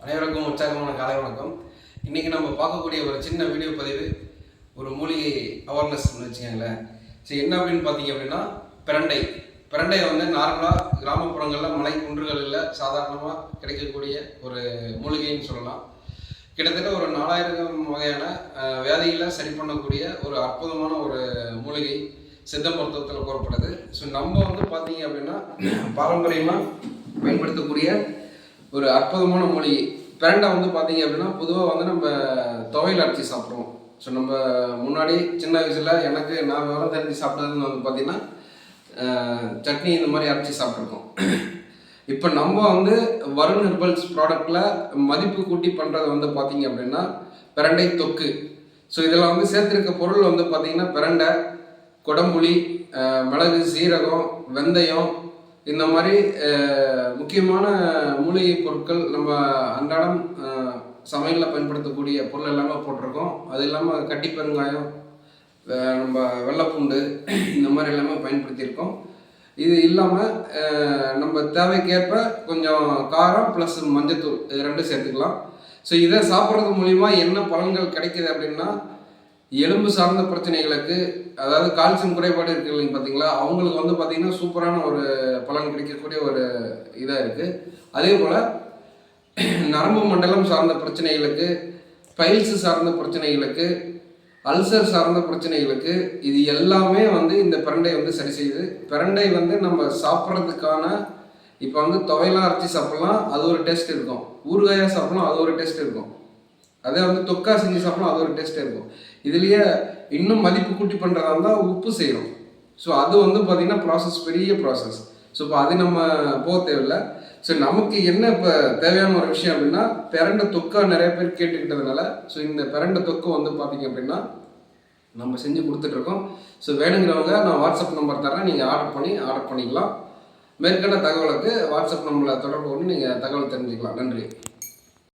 அனைவருக்கும் உற்சாகமான காலை வணக்கம். இன்றைக்கி நம்ம பார்க்கக்கூடிய ஒரு சின்ன வீடியோ பதிவு ஒரு மூலிகை அவேர்னஸ்னு வச்சுக்கோங்களேன். சரி என்ன அப்படின்னு பார்த்தீங்க அப்படின்னா பிரண்டை. பிரண்டை வந்து நார்மலாக கிராமப்புறங்களில் மலை குன்றுகளில் சாதாரணமாக கிடைக்கக்கூடிய ஒரு மூலிகைன்னு சொல்லலாம். கிட்டத்தட்ட ஒரு நாலாயிரம் வகையான அஹ், சரி பண்ணக்கூடிய ஒரு அற்புதமான ஒரு மூலிகை சித்த மருத்துவத்தில் கூறப்படுது ஸோ நம்ம வந்து பார்த்தீங்க அப்படின்னா பாரம்பரியமாக பயன்படுத்தக்கூடிய ஒரு அற்புதமான மூலிகை பிரண்டை வந்து பார்த்தீங்க அப்படின்னா பொதுவாக வந்து நம்ம துவையில் அரைச்சி சாப்பிடுவோம் ஸோ நம்ம முன்னாடி சின்ன வயசில் எனக்கு நான் விவரம் தெரிஞ்சு சாப்பிட்டதுன்னு வந்து பார்த்தீங்கன்னா சட்னி இந்த மாதிரி அரைச்சி சாப்பிட்ருக்கோம் இப்போ நம்ம வந்து வருண் ஹெர்பல்ஸ் ப்ராடக்டில் மதிப்பு கூட்டி பண்ணுறது வந்து பார்த்தீங்க அப்படின்னா பிரண்டை தொக்கு. ஸோ இதில் வந்து சேர்த்துருக்க பொருள் வந்து பார்த்திங்கன்னா பிரண்டை குடம்புளி மிளகு சீரகம் வெந்தயம் இந்த மாதிரி முக்கியமான மூலிகை பொருட்கள் நம்ம அன்றாடம் சமையலில் பயன்படுத்தக்கூடிய பொருள் எல்லாமே போட்டிருக்கோம். அது இல்லாமல் கட்டி பெருங்காயம் நம்ம வெள்ளைப்பூண்டு இந்த மாதிரி எல்லாமே பயன்படுத்தியிருக்கோம். இது இல்லாமல் நம்ம தேவைக்கேற்ப கொஞ்சம் காரம் ப்ளஸ் மஞ்சத்தூள் இது ரெண்டும் சேர்த்துக்கலாம். ஸோ இதை சாப்பிட்றது மூலிமா என்ன பலன்கள் கிடைக்கிது அப்படின்னா எலும்பு சார்ந்த பிரச்சனைகளுக்கு அதாவது கால்சியம் குறைபாடு இருக்கு இல்லைங்க பார்த்தீங்களா அவங்களுக்கு வந்து பார்த்தீங்கன்னா சூப்பரான ஒரு பலன் கிடைக்கக்கூடிய ஒரு இதாக இருக்குது அதே போல் நரம்பு மண்டலம் சார்ந்த பிரச்சனைகளுக்கு பைல்ஸ் சார்ந்த பிரச்சனைகளுக்கு அல்சர் சார்ந்த பிரச்சனைகளுக்கு இது எல்லாமே வந்து இந்த பிரண்டை வந்து சரி செய்யுது. பிரண்டை வந்து நம்ம சாப்பிட்றதுக்கான இப்போ வந்து துவையெல்லாம் அரைச்சி சாப்பிட்லாம் அது ஒரு டேஸ்ட் இருக்கும். ஊறுகாயாக சாப்பிட்லாம் அது ஒரு டேஸ்ட் இருக்கும். அதே வந்து தொக்கா செஞ்சு சாப்பிடும் அது ஒரு டேஸ்ட்டாக இருக்கும். இதுலேயே இன்னும் மதிப்பு கூட்டி பண்ணுறதா இருந்தால் உப்பு செய்கிறோம் ஸோ அது வந்து பார்த்திங்கன்னா ப்ராசஸ் பெரிய ப்ராசஸ் ஸோ இப்போ அது நம்ம போக தேவையில்லை. ஸோ நமக்கு என்ன இப்போ தேவையான ஒரு விஷயம் அப்படின்னா பிறண்ட தொக்கா நிறைய பேர் கேட்டுக்கிட்டதுனால ஸோ இந்த பிறண்ட தொக்கு வந்து பார்த்திங்க அப்படின்னா நம்ம செஞ்சு கொடுத்துட்ருக்கோம். ஸோ வேணுங்கிறவங்க நான் வாட்ஸ்அப் நம்பர் தரேன் நீங்கள் ஆர்டர் பண்ணி ஆர்டர் பண்ணிக்கலாம். மேற்கண்ட தகவலுக்கு வாட்ஸ்அப் நம்பரில் தொடர்பு கொண்டு நீங்கள் தகவல் தெரிஞ்சுக்கலாம். நன்றி.